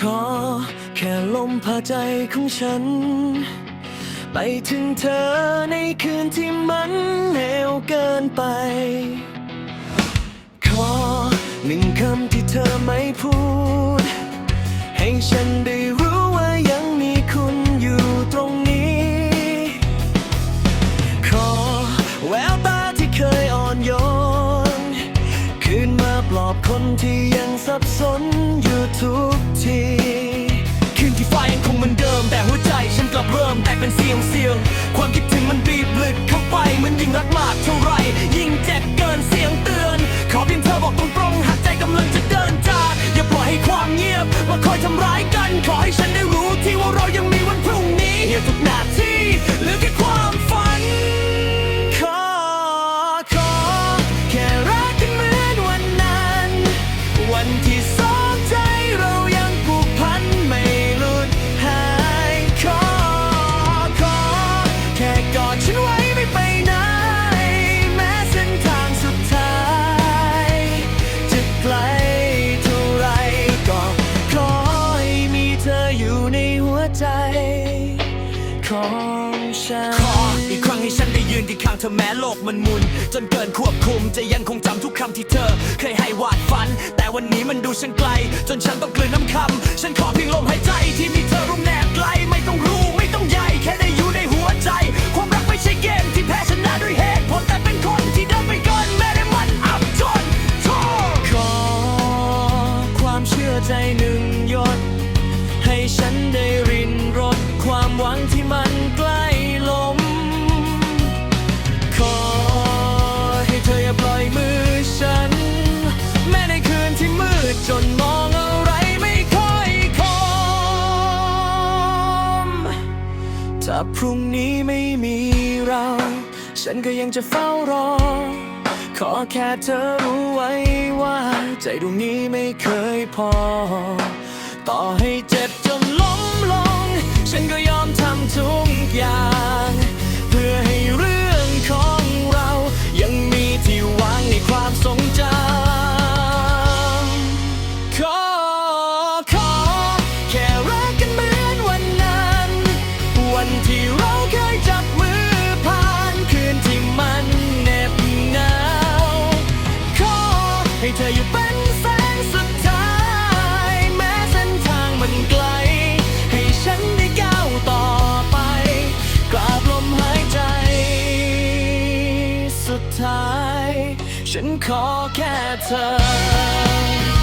ขอ แค่ลมพาใจของฉัน ไปถึงเธอในคืนที่มันเหวเกินไป ขอหนึ่งคำที่เธอไม่พูด ให้ฉันได้รู้ว่ายังมีคุณอยู่ตรงนี้ ขอแววตาที่เคยอ่อนโยน คืนมาปลอบคนที่ยังสับสนอยู่ทุก หัวใจ ของฉันขออีกครั้งให้ฉันได้ยืนที่ข้างเธอแม้โลกมันหมุน จนเกินควบคุมจะยังคงจำทุกคำที่เธอ เคยให้วาดฝัน แต่วันนี้มันดูฉันไกล จนฉันต้องกลืนน้ำคำฉันขอเพียงลมหายใจที่มีเธอร่วมแนบไกลไม่ต้องรู้ไม่ต้องใหญ่แค่ได้อยู่ในหัวใจ ความรักไม่ใช่เกมที่แพ้ชนะด้วยเหตุผลแต่เป็นคนที่เดินไปก่อนแม้ได้มันอับจนทษขอความเชื่อใจหนึ่ง ถ้าพรุ่งนี้ไม่มีเรา ฉันก็ยังจะเฝ้ารอ ขอแค่เธอรู้ไว้ว่า ใจดวงนี้ไม่เคยพอ ต่อให้เจ็บ ฉันขอแค่เธอ